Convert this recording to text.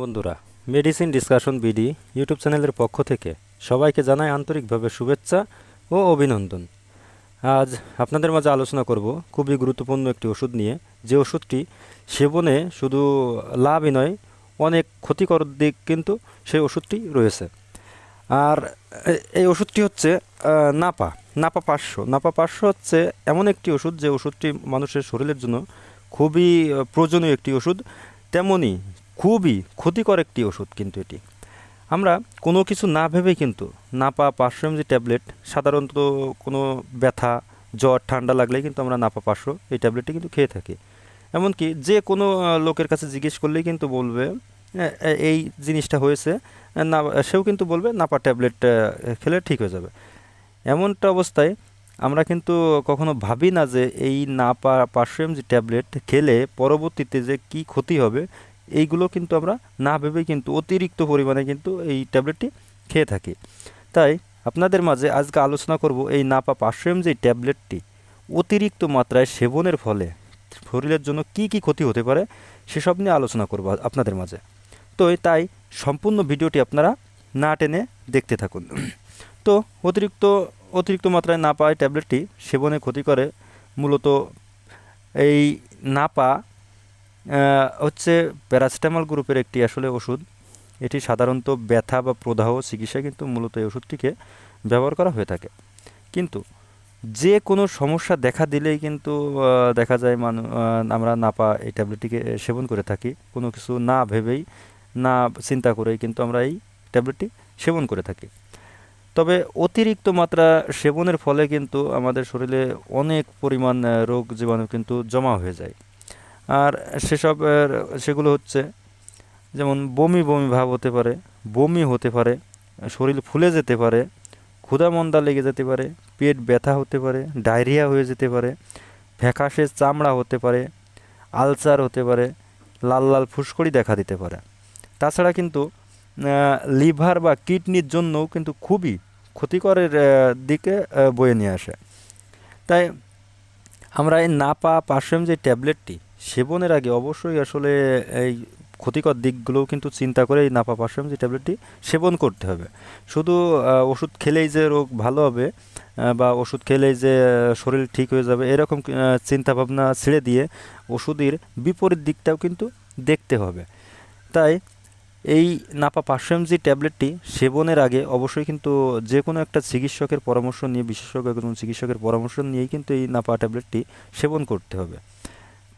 বন্ধুরা medicine discussion BD YouTube চ্যানেলের পক্ষ থেকে সবাইকে জানাই আন্তরিকভাবে শুভেচ্ছা ও অভিনন্দন। আজ আপনাদের মাঝে আলোচনা করব খুবই গুরুত্বপূর্ণ একটি ওষুধ নিয়ে। যে ওষুধটি সেবনে শুধু লাভই নয়, অনেক ক্ষতিকর দিক কিন্তু সেই ওষুধটি রয়েছে। আর এই ওষুধটি হচ্ছে নাপা নাপা পাঁচশো। নাপা পাঁচশো হচ্ছে এমন একটি ওষুধ যে ওষুধটি মানুষের শরীরের জন্য খুবই প্রয়োজনীয় একটি ওষুধ। তেমনি খুবই ক্ষতিকর একটি ওষুধ কিন্তু এটি। আমরা কোনো কিছু না ভেবে কিন্তু নাপা পাঁচশো এমজি ট্যাবলেট সাধারণত কোনো ব্যথা জ্বর ঠান্ডা লাগলেই কিন্তু আমরা নাপা পাঁচশো এই ট্যাবলেটটি কিন্তু খেয়ে থাকি। এমনকি যে কোনো লোকের কাছে জিজ্ঞেস করলেই কিন্তু বলবে "এ, এ, এই জিনিসটা হয়েছে না সেও কিন্তু বলবে নাপা ট্যাবলেট খেলে ঠিক হয়ে যাবে। এমনটা অবস্থায় আমরা কিন্তু কখনো ভাবি না যে এই নাপা পাঁচশো এমজি ট্যাবলেট খেলে পরবর্তীতে যে কি ক্ষতি হবে এইগুলো কিন্তু আমরা না ভেবেই কিন্তু অতিরিক্ত পরিমাণে কিন্তু এই ট্যাবলেটটি খেয়ে থাকি। তাই আপনাদের মাঝে আজকে আলোচনা করব এই নাপা পাঁচশো এমজি ট্যাবলেটটি অতিরিক্ত মাত্রায় সেবনের ফলে শরীরের জন্য কি কি ক্ষতি হতে পারে সেসব নিয়ে আলোচনা করব আপনাদের মাঝে। তো তাই সম্পূর্ণ ভিডিওটি আপনারা না টেনে দেখতে থাকুন। তো অতিরিক্ত অতিরিক্ত মাত্রায় না পাওয়া ট্যাবলেটটি সেবনে ক্ষতি করে মূলত এই নাপা হচ্ছে প্যারাসিটামল গ্রুপের একটি আসলে ওষুধ। এটি সাধারণত ব্যথা বা প্রদাহ চিকিৎসায় কিন্তু মূলত এই ওষুধটিকে ব্যবহার করা হয়ে থাকে। কিন্তু যে কোনো সমস্যা দেখা দিলেই কিন্তু দেখা যায় মানু আমরা নাপা এই ট্যাবলেটটিকে সেবন করে থাকি। কোনো কিছু না ভেবেই, না চিন্তা করেই কিন্তু আমরা এই ট্যাবলেটটি সেবন করে থাকি। তবে অতিরিক্ত মাত্রা সেবনের ফলে কিন্তু আমাদের শরীরে অনেক পরিমাণ রোগ জীবাণু কিন্তু জমা হয়ে যায়। আর সেসব সেগুলো হচ্ছে, যেমন বমি বমি ভাব হতে পারে, বমি হতে পারে, শরীর ফুলে যেতে পারে, ক্ষুধা মন্দা লেগে যেতে পারে, পেট ব্যথা হতে পারে, ডায়রিয়া হয়ে যেতে পারে, ফ্যাকাশে চামড়া হতে পারে, আলসার হতে পারে, লাল লাল ফুসকড়ি দেখা দিতে পারে। তাছাড়া কিন্তু লিভার বা কিডনির জন্যও কিন্তু খুবই ক্ষতিকরের দিকে বয়ে নিয়ে আসে। তাই আমরা এই নাপা পাশম যে ট্যাবলেটটি সেবনের আগে অবশ্যই আসলে এই ক্ষতিকর দিকগুলোও কিন্তু চিন্তা করে এই নাপা যে ট্যাবলেটটি সেবন করতে হবে। শুধু ওষুধ খেলেই যে রোগ ভালো হবে বা ওষুধ খেলেই যে শরীর ঠিক হয়ে যাবে, এরকম চিন্তা ভাবনা ছেড়ে দিয়ে ওষুধের বিপরীত দিকটাও কিন্তু দেখতে হবে। তাই এই নাপা পাঁচশো এমজি ট্যাবলেটটি সেবনের আগে অবশ্যই কিন্তু যে কোনো একটা চিকিৎসকের পরামর্শ নিয়ে, বিশেষজ্ঞ কোনো চিকিৎসকের পরামর্শ নিয়েই কিন্তু এই নাপা ট্যাবলেটটি সেবন করতে হবে।